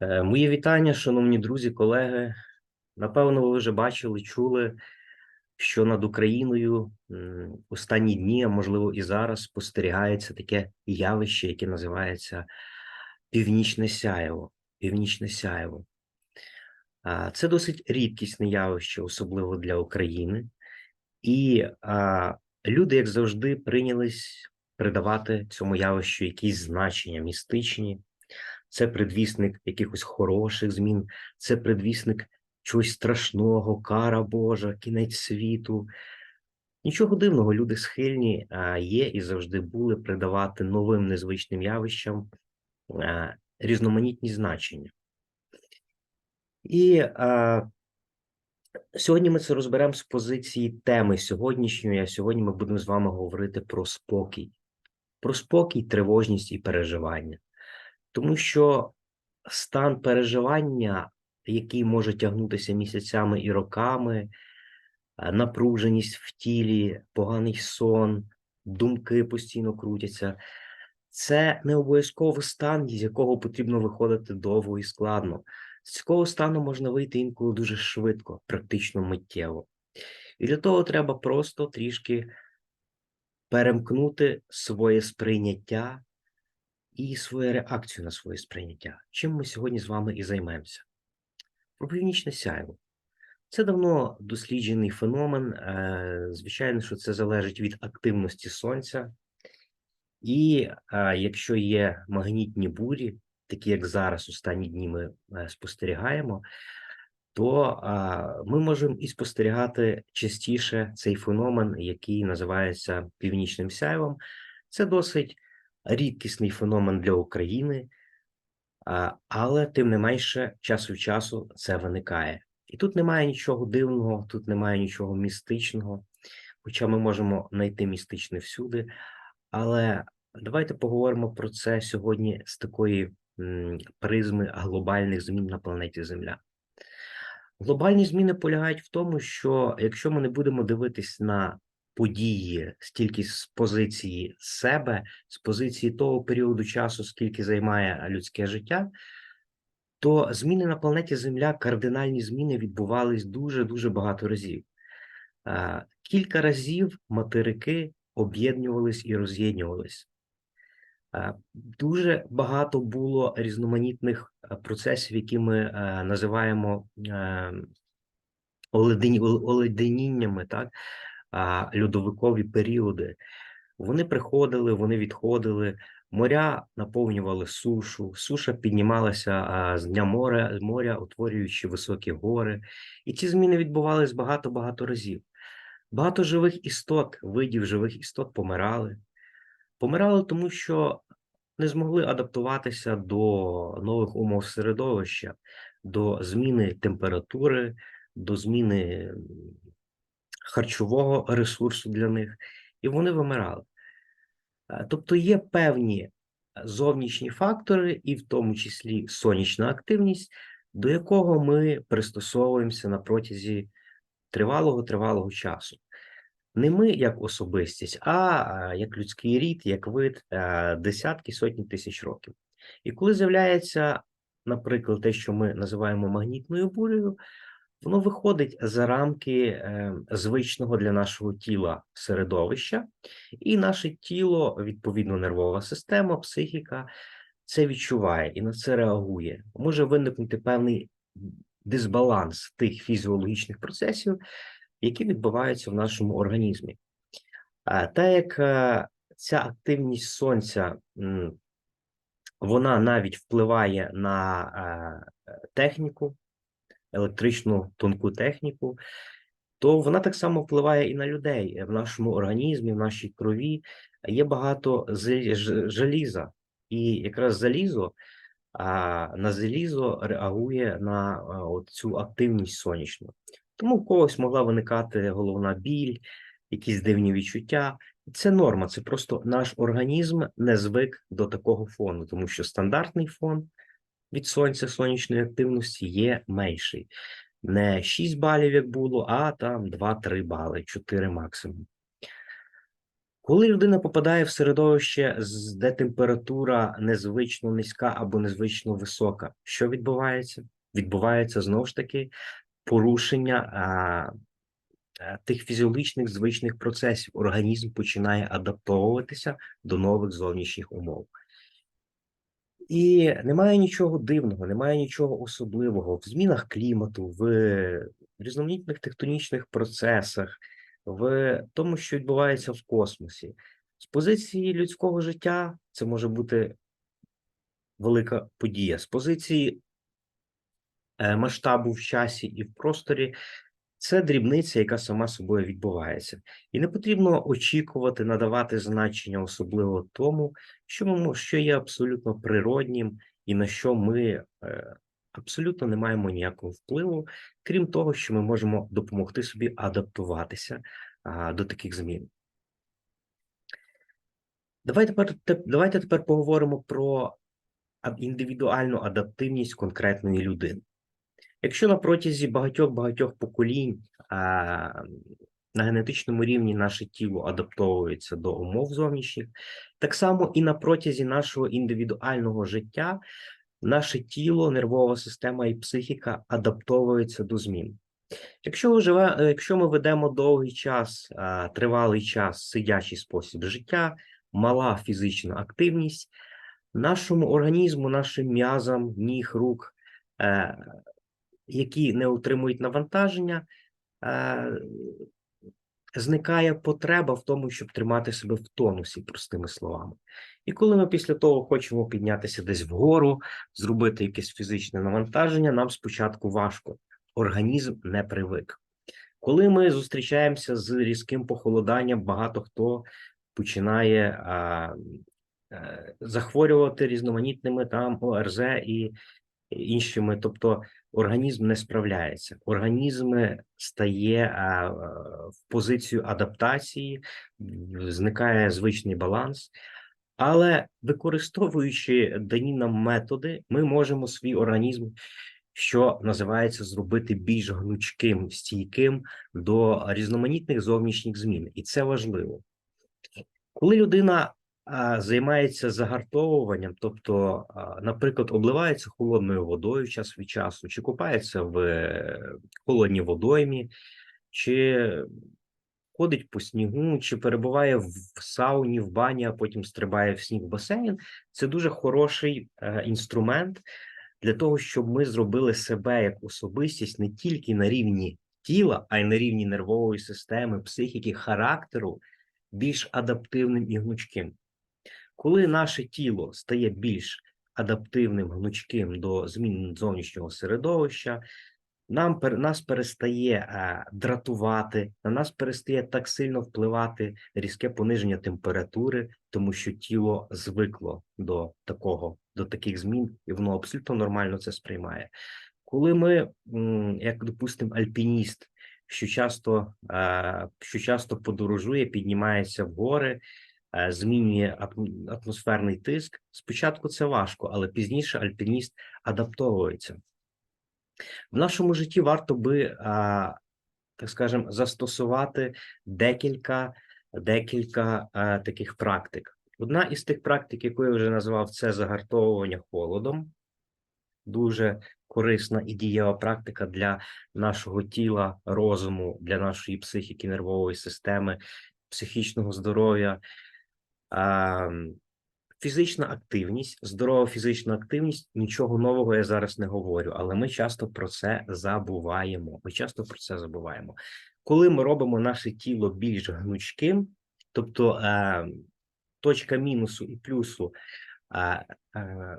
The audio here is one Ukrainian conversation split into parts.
Е, Мої вітання, шановні друзі, колеги. Напевно, ви вже бачили, чули, що над Україною останні дні, а можливо і зараз, спостерігається таке явище, яке називається Північне сяєво. Північне сяєво. Це досить рідкісне явище, особливо для України. І люди, як завжди, прийнялись придавати цьому явищу якісь значення містичні. Це предвісник якихось хороших змін, це предвісник чогось страшного, кара Божа, кінець світу. Нічого дивного, люди схильні є і завжди були придавати новим незвичним явищам різноманітні значення. І а, сьогодні ми це розберемо з позиції теми сьогоднішньої. А сьогодні ми будемо з вами говорити про спокій, про спокій, тривожність і переживання. Тому що стан переживання, який може тягнутися місяцями і роками, е, напруженість в тілі, поганий сон, думки постійно крутяться, це не обов'язково стан, з якого потрібно виходити довго і складно. З цього стану можна вийти інколи дуже швидко, практично миттєво. І для того треба просто трішки перемкнути своє сприйняття і свою реакцію на своє сприйняття. Чим ми сьогодні з вами і займемося? Про північне сяйво. Це давно досліджений феномен. е, Звичайно, що це залежить від активності сонця. І е, якщо є магнітні бурі, такі як зараз, останні дні ми е, спостерігаємо, то ми можемо і спостерігати частіше цей феномен, який називається північним сяйвом. Це досить рідкісний феномен для України, але тим не менше, час від часу це виникає. І тут немає нічого дивного, тут немає нічого містичного, хоча ми можемо знайти містичне всюди. Але давайте поговоримо про це сьогодні з такої призми глобальних змін на планеті Земля. Глобальні зміни полягають в тому, що якщо ми не будемо дивитись на події стільки з позиції себе, з позиції того періоду часу, скільки займає людське життя, то зміни на планеті Земля, кардинальні зміни відбувались дуже дуже багато разів. Кілька разів материки об'єднувались і роз'єднувались. Дуже багато було різноманітних процесів, які ми називаємо е, ол- оледеніннями, так? Льодовикові періоди. Вони приходили, вони відходили, моря наповнювали сушу, суша піднімалася з дня моря, моря, утворюючи високі гори. І ці зміни відбувались багато-багато разів. Багато живих істот, видів живих істот помирали. Помирали, тому що не змогли адаптуватися до нових умов середовища, до зміни температури, до зміни харчового ресурсу для них, і вони вимирали. Е, Тобто є певні зовнішні фактори, і в тому числі сонячна активність, до якого ми пристосовуємося на протязі тривалого тривалого часу. Не ми як особистість, а е, як людський рід, як вид е, десятки сотні тисяч років. І коли з'являється, наприклад, те, що ми називаємо магнітною бурею, воно виходить за рамки е, звичного для нашого тіла середовища, і наше тіло, відповідно, нервова система, психіка це відчуває і на це реагує. Може виникнути певний дисбаланс тих фізіологічних процесів, які відбуваються в нашому організмі. Та як е, ця активність сонця, вона навіть впливає на е, техніку, електричну тонку техніку, то вона так само впливає і на людей в нашому організмі, в нашій крові. Є багато желіза, і якраз залізо на залізо реагує на цю активність сонячну. Тому в когось могла виникати головна біль, якісь дивні відчуття. Це норма, це просто наш організм не звик до такого фону, тому що стандартний фон від сонця сонячної активності є менший. Не 6 балів, як було, а там 2-3 бали, 4 максимум. Коли людина попадає в середовище, де температура незвично низька або незвично висока, що відбувається? Відбувається знову ж таки порушення а, е, тих фізіологічних звичних процесів. Організм починає адаптовуватися до нових зовнішніх умов. І немає нічого дивного, немає нічого особливого в змінах клімату, в різноманітних тектонічних процесах, в тому, що відбувається в космосі. З позиції людського життя це може бути велика подія. З позиції е, масштабу в часі і в просторі це дрібниця, яка сама собою відбувається. І не потрібно очікувати, надавати значення особливо тому, що ми що є абсолютно природнім і на що ми е, абсолютно не маємо ніякого впливу, крім того, що ми можемо допомогти собі адаптуватися до таких змін. Давайте тепер, те- давайте тепер поговоримо про індивідуальну адаптивність конкретної людини. Якщо на протязі багатьох-багатьох поколінь а, на генетичному рівні наше тіло адаптовується до умов зовнішніх, так само і на протязі нашого індивідуального життя наше тіло, нервова система і психіка адаптовуються до змін. Якщо, живе, якщо ми ведемо довгий час, тривалий час сидячий спосіб життя, мала фізична активність, нашому організму, нашим м'язам, ніг, рук, е, які не утримують навантаження, е, зникає потреба в тому, щоб тримати себе в тонусі, простими словами. І коли ми після того хочемо піднятися десь вгору, зробити якесь фізичне навантаження, нам спочатку важко. Організм не привик. Коли ми зустрічаємося з різким похолоданням, багато хто починає а, е, захворювати різноманітними там ОРЗ і іншими, тобто організм не справляється. Організм стає в позицію адаптації, зникає звичний баланс. Але використовуючи дані нам методи, ми можемо свій організм, що називається, зробити більш гнучким, стійким до різноманітних зовнішніх змін, і це важливо. Коли людина займається загартовуванням, тобто, наприклад, обливається холодною водою час від часу, чи купається в е, холодній водоймі, чи ходить по снігу, чи перебуває в сауні, в бані, а потім стрибає в сніг в басейн, це дуже хороший е, інструмент для того, щоб ми зробили себе як особистість не тільки на рівні тіла, а й на рівні нервової системи, психіки, характеру, більш адаптивним і гнучким. Коли наше тіло стає більш адаптивним, гнучким до змін зовнішнього середовища, нам пер- нас перестає е, дратувати, на нас перестає так сильно впливати різке пониження температури, тому що тіло звикло до такого, до таких змін, і воно абсолютно нормально це сприймає. Коли ми, як допустимо, альпініст, що часто, е, що часто подорожує, піднімається в гори, змінює атм- атмосферний тиск. Спочатку це важко, але пізніше альпініст адаптовується. В нашому житті варто би, так скажемо, застосувати декілька, декілька таких практик. Одна із тих практик, яку я вже назвав, це загартовування холодом. Дуже корисна і дієва практика для нашого тіла, розуму, для нашої психіки, нервової системи, психічного здоров'я. Фізична активність, здорова фізична активність, нічого нового я зараз не говорю, але ми часто про це забуваємо. Ми часто про це забуваємо. Коли ми робимо наше тіло більш гнучким, тобто е, точка мінусу і плюсу, е,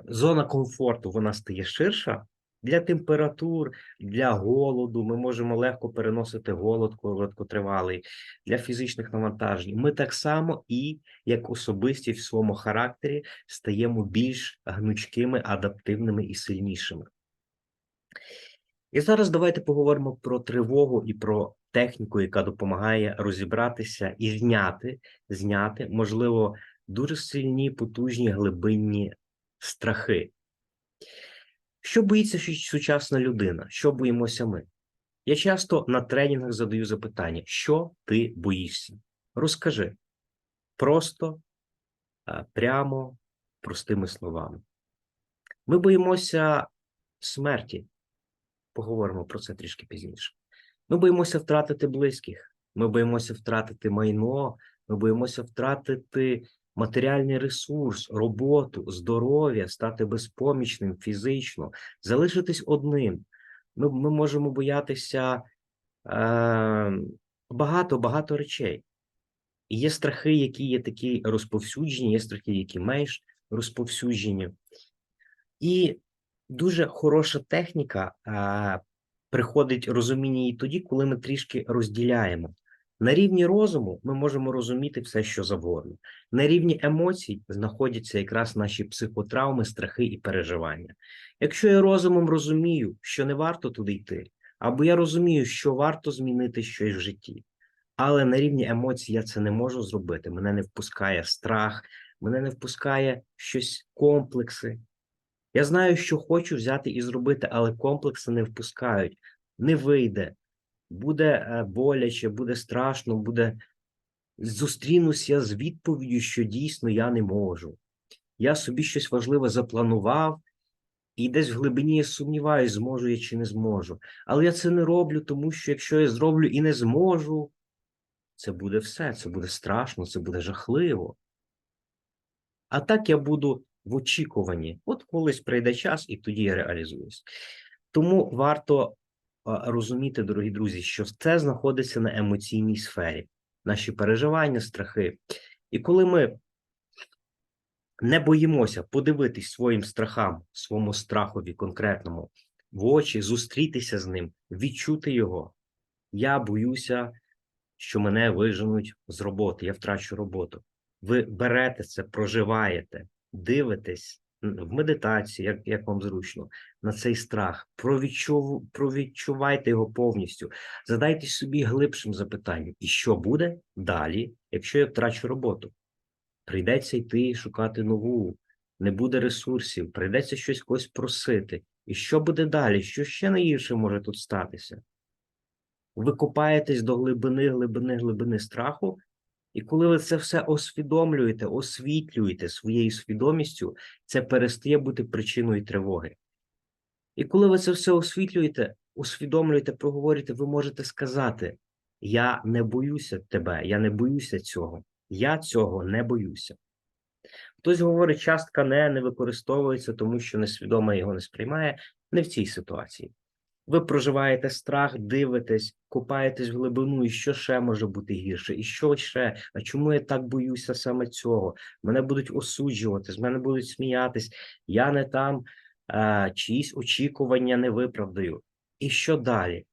зона комфорту вона стає ширша. Для температур, для голоду ми можемо легко переносити голод короткотривалий, для фізичних навантажень. Ми так само і як особистість в своєму характері стаємо більш гнучкими, адаптивними і сильнішими. І зараз давайте поговоримо про тривогу і про техніку, яка допомагає розібратися і зняти, зняти, можливо, дуже сильні, потужні глибинні страхи. Що боїться сучасна людина? Що боїмося ми? Я часто на тренінгах задаю запитання: що ти боїшся? Розкажи. Просто, прямо, простими словами. Ми боїмося смерті. Поговоримо про це трішки пізніше. Ми боїмося втратити близьких, ми боїмося втратити майно, ми боїмося втратити матеріальний ресурс, роботу, здоров'я, стати безпомічним фізично, залишитись одним. Ми, ми можемо боятися е, багато багато речей. І є страхи, які є такі розповсюджені, є страхи, які менш розповсюджені. І дуже хороша техніка а, приходить розуміння і тоді, коли ми трішки розділяємо. На рівні розуму ми можемо розуміти все, що завгодно. На рівні емоцій знаходяться якраз наші психотравми, страхи і переживання. Якщо я розумом розумію, що не варто туди йти, або я розумію, що варто змінити щось в житті, але на рівні емоцій я це не можу зробити. Мене не впускає страх, мене не впускає щось комплекси. Я знаю, що хочу взяти і зробити, але комплекси не впускають, не вийде. Буде е, боляче, буде страшно, буде. Зустрінусь я з відповіддю, що дійсно я не можу. Я собі щось важливе запланував, і десь в глибині я сумніваюся, зможу я чи не зможу. Але я це не роблю, тому що якщо я зроблю і не зможу, це буде все, це буде страшно, це буде жахливо. А так я буду в очікуванні. От колись прийде час, і тоді я реалізуюсь. Тому варто розуміти, дорогі друзі, що це знаходиться на емоційній сфері, наші переживання, страхи. І коли ми не боїмося подивитись своїм страхам, своєму страхові конкретному в очі, зустрітися з ним, відчути його. Я боюся, що мене виженуть з роботи, я втрачу роботу. Ви берете це, проживаєте, дивитесь в медитації, як як вам зручно, на цей страх, провідчув, провідчувайте його повністю, задайте собі глибшим запитанням, і що буде далі, якщо я втрачу роботу? Прийдеться йти шукати нову, не буде ресурсів, прийдеться щось когось просити. І що буде далі? Що ще найгірше може тут статися? Ви копаєтесь до глибини, глибини, глибини страху, і коли ви це все освідомлюєте, освітлюєте своєю свідомістю, це перестає бути причиною тривоги. І коли ви це все освітлюєте, усвідомлюєте, проговорюєте, ви можете сказати: Я не боюся тебе, я не боюся цього, я цього не боюся. Хтось говорить, частка не, не використовується, тому що несвідомо його не сприймає, не в цій ситуації. Ви проживаєте страх, дивитесь, купаєтесь в глибину, і що ще може бути гірше, і що ще? А чому я так боюся саме цього? Мене будуть осуджувати, з мене будуть сміятись, я не там а, чиїсь очікування не виправдаю. І що далі?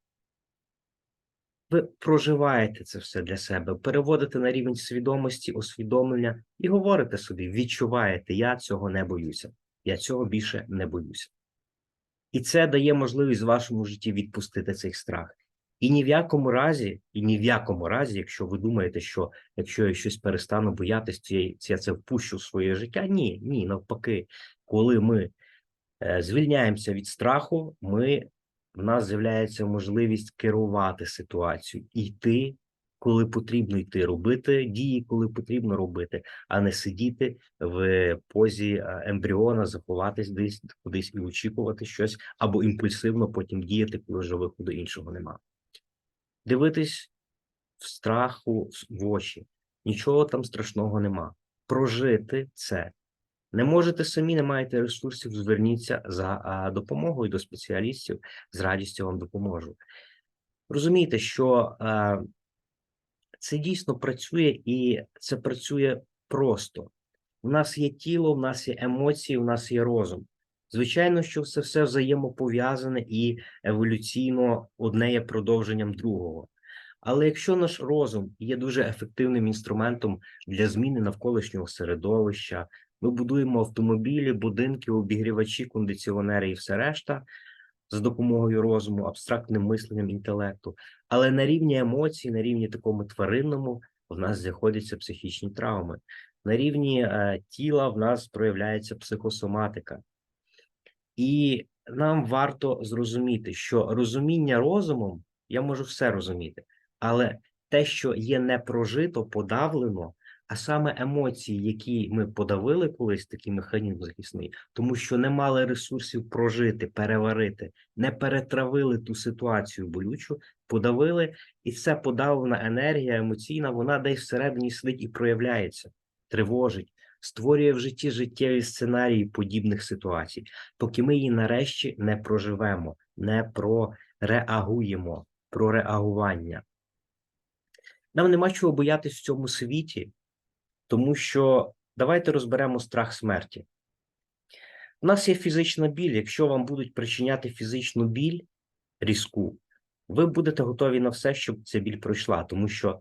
Ви проживаєте це все для себе, переводите на рівень свідомості, усвідомлення і говорите собі, відчуваєте, я цього не боюся, я цього більше не боюся. І це дає можливість в вашому житті відпустити цей страх. І ні в якому разі, і ні в якому разі, якщо ви думаєте, що якщо я щось перестану боятися, я це впущу в своє життя. Ні, ні, навпаки, коли ми е, звільняємося від страху, ми, в нас з'являється можливість керувати ситуацією, йти коли потрібно йти робити дії, коли потрібно робити, а не сидіти в позі ембріона, заховатись десь кудись і очікувати щось, або імпульсивно потім діяти, коли вже виходу іншого нема. Дивитись в страху в очі, нічого там страшного нема. Прожити це. Не можете самі, не маєте ресурсів, зверніться за допомогою до спеціалістів, з радістю вам допоможу. Розумійте, що це дійсно працює і це працює просто. У нас є тіло, у нас є емоції, у нас є розум. Звичайно, що це все взаємопов'язане і еволюційно одне є продовженням другого. Але якщо наш розум є дуже ефективним інструментом для зміни навколишнього середовища, ми будуємо автомобілі, будинки, обігрівачі, кондиціонери і все решта, за допомогою розуму, абстрактним мисленням інтелекту, але на рівні емоцій, на рівні такому тваринному, в нас знаходяться психічні травми. На рівні е, тіла в нас проявляється психосоматика. І нам варто зрозуміти, що розуміння розумом я можу все розуміти, але те, що є не прожито, подавлено, а саме емоції, які ми подавили колись, такий механізм захисний, тому що не мали ресурсів прожити, переварити, не перетравили ту ситуацію болючу, подавили, і ця подавлена енергія емоційна, вона десь всередині сидить і проявляється, тривожить, створює в житті життєві сценарії подібних ситуацій, поки ми її нарешті не проживемо, не прореагуємо, про реагування. Нам нема чого боятись в цьому світі, тому що давайте розберемо страх смерті. У нас є фізична біль. Якщо вам будуть причиняти фізичну біль різку, ви будете готові на все, щоб ця біль пройшла, тому що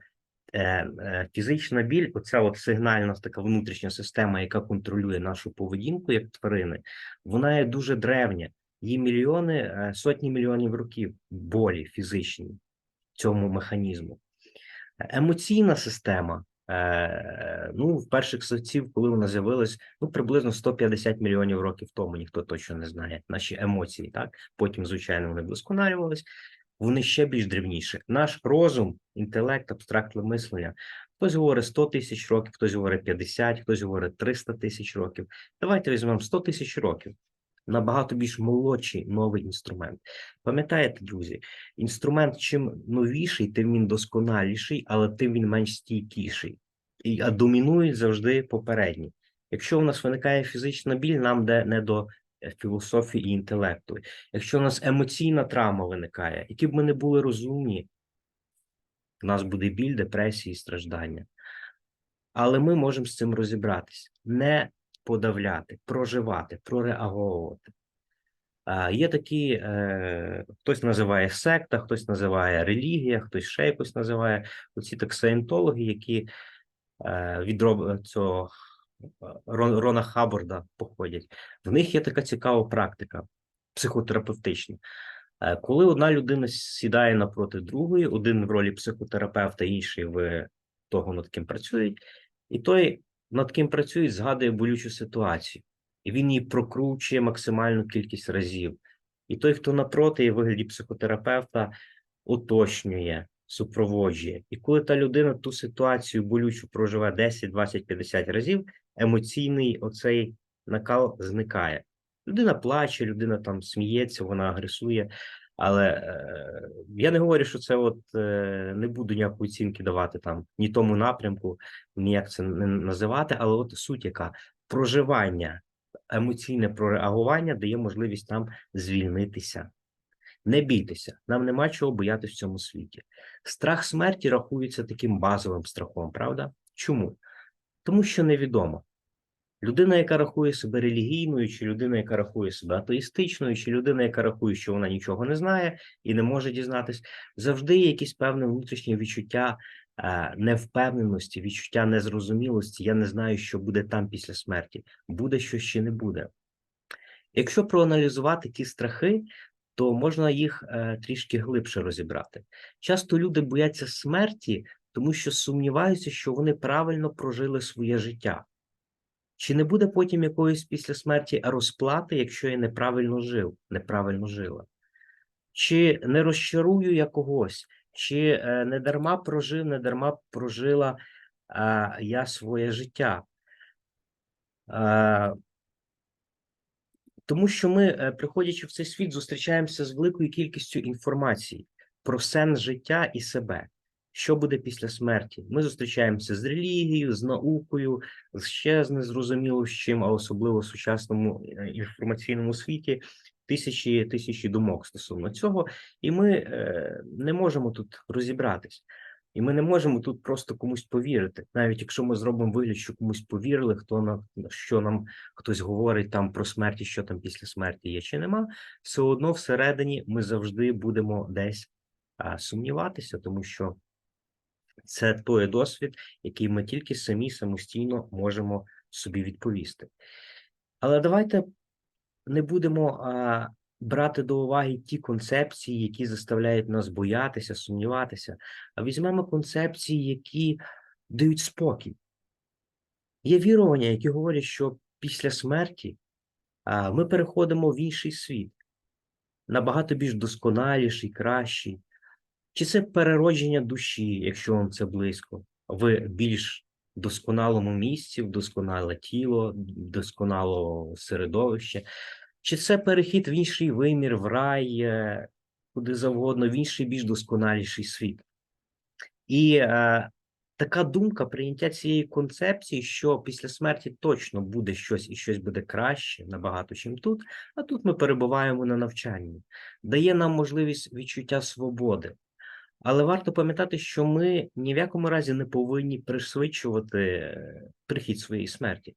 е, е, фізична біль, оця от сигнальна така внутрішня система, яка контролює нашу поведінку як тварини, вона є дуже древня. Їй мільйони, е, сотні мільйонів років болі фізичні цьому механізму. Емоційна система. Е, ну, в перших совців, коли вона з'явилась, ну приблизно 150 мільйонів років тому, ніхто точно не знає наші емоції. Так потім, звичайно, вони вдосконалювались, вони ще більш древніші. Наш розум, інтелект, абстрактне мислення. Хтось говорить 100 тисяч років, хтось говорить 50, хтось говорить 300 тисяч років. Давайте візьмемо 100 тисяч років. Набагато більш молодший новий інструмент. Пам'ятаєте, друзі, інструмент чим новіший, тим він досконаліший, але тим він менш стійкіший. І, а домінують завжди попередні. Якщо у нас виникає фізична біль, нам де не до е, філософії і інтелекту. Якщо у нас емоційна травма виникає, які б ми не були розумні, у нас буде біль, депресії, страждання. Але ми можемо з цим розібратися. Не подавляти, проживати, прореагувати. Є такі, е, хтось називає секта, хтось називає релігія, хтось ще якось називає оці так саєнтологи, які е, від цього Рон, Рона Хаббарда походять. В них є така цікава практика психотерапевтична. Е, Коли одна людина сідає напроти другої, один в ролі психотерапевта, інший в того, над ким працюють, і той над ким працює, згадує болючу ситуацію, і він її прокручує максимальну кількість разів. І той, хто напроти, в вигляді психотерапевта, уточнює, супроводжує. І коли та людина ту ситуацію болючу проживе 10, 20, 50 разів, емоційний оцей накал зникає. Людина плаче, людина там сміється, вона агресує. Але е, я не говорю, що це от е, не буду ніякої оцінки давати там ні тому напрямку, ніяк це не називати, але от суть яка проживання, емоційне прореагування дає можливість нам звільнитися. Не бійтеся, нам нема чого боятися в цьому світі. Страх смерті рахується таким базовим страхом, правда? Чому? Тому що невідомо. Людина, яка рахує себе релігійною, чи людина, яка рахує себе атеїстичною, чи людина, яка рахує, що вона нічого не знає і не може дізнатись, завжди є якісь певне внутрішнє відчуття е, невпевненості, відчуття незрозумілості. Я не знаю, що буде там після смерті. Буде що ще не буде. Якщо проаналізувати ті страхи, то можна їх е, трішки глибше розібрати. Часто люди бояться смерті, тому що сумніваються, що вони правильно прожили своє життя. Чи не буде потім якоїсь після смерті розплати, якщо я неправильно жив, неправильно жила? Чи не розчарую я когось, чи е, не дарма прожив, не дарма прожила е, я своє життя? Е, тому що ми, приходячи в цей світ, зустрічаємося з великою кількістю інформації про сенс життя і себе. Що буде після смерті? Ми зустрічаємося з релігією, з наукою, ще з незрозуміло з чим, а особливо в сучасному е, інформаційному світі, тисячі тисячі думок стосовно цього, і ми е, не можемо тут розібратись. І ми не можемо тут просто комусь повірити, навіть якщо ми зробимо вигляд, що комусь повірили, хто на що нам хтось говорить там про смерті, що там після смерті є чи нема, все одно всередині ми завжди будемо десь а, сумніватися, тому що це той досвід, який ми тільки самі самостійно можемо собі відповісти. Але давайте не будемо а, брати до уваги ті концепції, які заставляють нас боятися, сумніватися, а візьмемо концепції, які дають спокій. Є вірування, які говорять, що після смерті а, ми переходимо в інший світ, набагато більш досконаліший, кращий. Чи це переродження душі, якщо вам це близько, в більш досконалому місці, в досконале тіло, в досконале середовище, чи це перехід в інший вимір, в рай, е, куди завгодно, в інший більш досконаліший світ. І е, така думка прийняття цієї концепції, що після смерті точно буде щось і щось буде краще набагато, чим тут. А тут ми перебуваємо на навчанні, дає нам можливість відчуття свободи. Але варто пам'ятати, що ми ні в якому разі не повинні пришвидшувати е, прихід своєї смерті.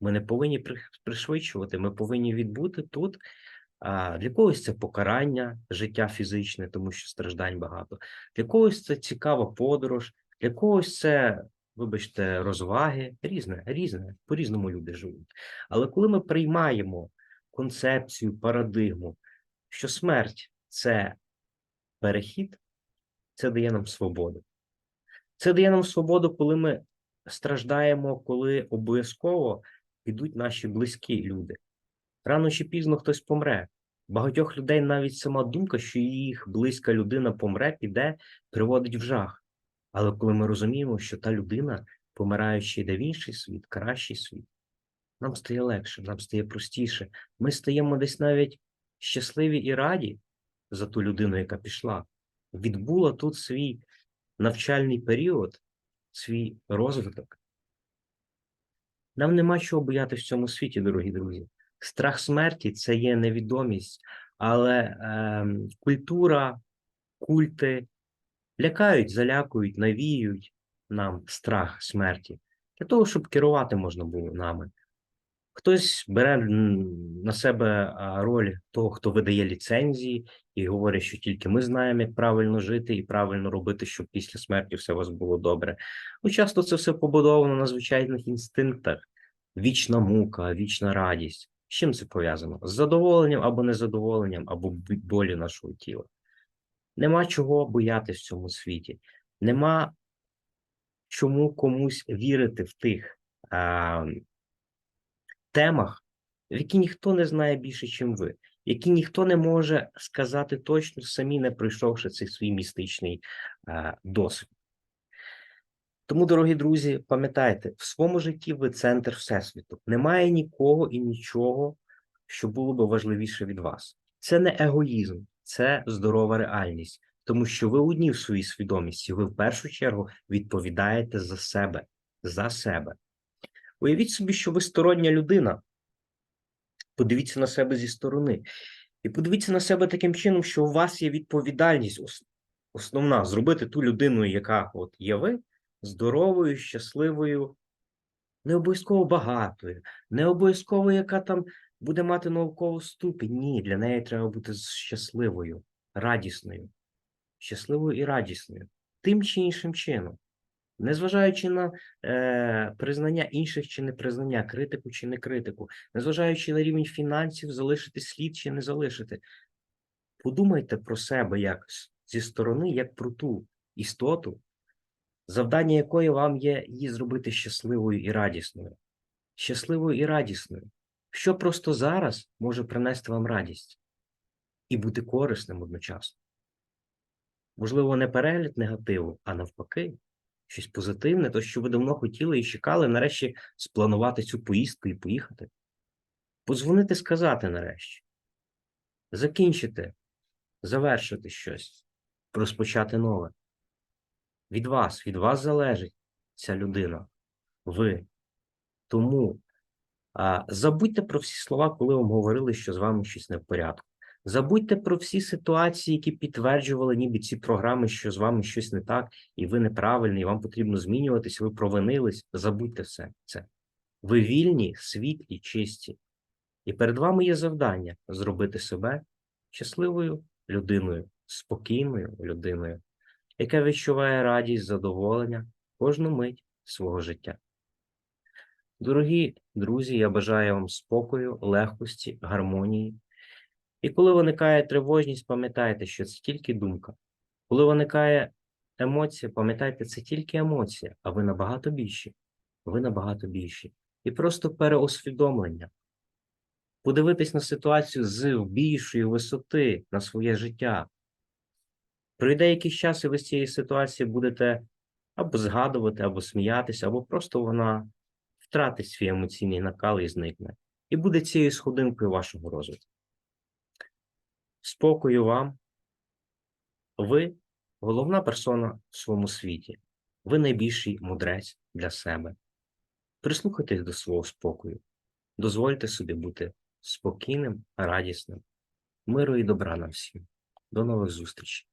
Ми не повинні пришвидшувати, ми повинні відбути тут. Для когось це покарання, життя фізичне, тому що страждань багато. Для когось це цікава подорож, для когось це, вибачте, розваги. Різне, різне, по-різному люди живуть. Але коли ми приймаємо концепцію, парадигму, що смерть це перехід, це дає нам свободу. Це дає нам свободу, коли ми страждаємо, коли обов'язково підуть наші близькі люди. Рано чи пізно хтось помре. Багатьох людей навіть сама думка, що їх близька людина помре, піде, приводить в жах. Але коли ми розуміємо, що та людина, помираючи, йде в інший світ, кращий світ, нам стає легше, нам стає простіше. Ми стаємо десь навіть щасливі і раді за ту людину, яка пішла. Відбула тут свій навчальний період, свій розвиток. Нам нема чого боятися в цьому світі, дорогі друзі. Страх смерті це є невідомість, але е, культура, культи лякають, залякують, навіюють нам страх смерті для того, щоб керувати можна було нами. Хтось бере на себе роль того, хто видає ліцензії, і говорить, що тільки ми знаємо, як правильно жити і правильно робити, щоб після смерті все у вас було добре. Ну, часто це все побудовано на звичайних інстинктах, вічна мука, вічна радість. З чим це пов'язано? З задоволенням або незадоволенням, або болі нашого тіла. Нема чого боятись в цьому світі. Нема чому комусь вірити в тих темах, які ніхто не знає більше, ніж ви, які ніхто не може сказати точно, самі не пройшовши цей свій містичний а, досвід. Тому, дорогі друзі, пам'ятайте, в своєму житті ви центр Всесвіту. Немає нікого і нічого, що було би важливіше від вас. Це не егоїзм, це здорова реальність, тому що ви одні в своїй свідомості, ви в першу чергу відповідаєте за себе, за себе. Уявіть собі, що ви стороння людина. Подивіться на себе зі сторони. І подивіться на себе таким чином, що у вас є відповідальність основна зробити ту людину, яка от є ви, здоровою, щасливою, не обов'язково багатою, не обов'язково, яка там буде мати наукову ступінь. Ні, для неї треба бути щасливою, радісною, щасливою і радісною, тим чи іншим чином. Незважаючи на е, признання інших чи непризнання, критику чи не критику, незважаючи на рівень фінансів, залишити слід чи не залишити. Подумайте про себе як з- зі сторони, як про ту істоту, завдання якої вам є її зробити щасливою і радісною. Щасливою і радісною. Що просто зараз може принести вам радість і бути корисним одночасно. Можливо, не перегляд негативу, а навпаки, щось позитивне, то, що ви давно хотіли і чекали, нарешті спланувати цю поїздку і поїхати. Подзвонити, сказати нарешті. Закінчити, завершити щось, розпочати нове. Від вас, від вас залежить ця людина, ви. Тому а, забудьте про всі слова, коли вам говорили, що з вами щось не в порядку. Забудьте про всі ситуації, які підтверджували, ніби ці програми, що з вами щось не так, і ви неправильні, і вам потрібно змінюватись, ви провинились. Забудьте все це. Ви вільні, світлі, чисті. І перед вами є завдання зробити себе щасливою людиною, спокійною людиною, яка відчуває радість, задоволення кожну мить свого життя. Дорогі друзі, я бажаю вам спокою, легкості, гармонії. І коли виникає тривожність, пам'ятайте, що це тільки думка. Коли виникає емоція, пам'ятайте, це тільки емоція, а ви набагато більші. Ви набагато більші. І просто переосвідомлення. Подивитись на ситуацію з більшої висоти на своє життя. Пройде якийсь час, і ви з цієї ситуації будете або згадувати, або сміятися, або просто вона втратить свій емоційний накал і зникне. І буде цією сходинкою вашого розвитку. Спокою вам. Ви головна персона в своєму світі. Ви найбільший мудрець для себе. Прислухайтесь до свого спокою. Дозвольте собі бути спокійним, радісним. Миру і добра нам всім. До нових зустрічей.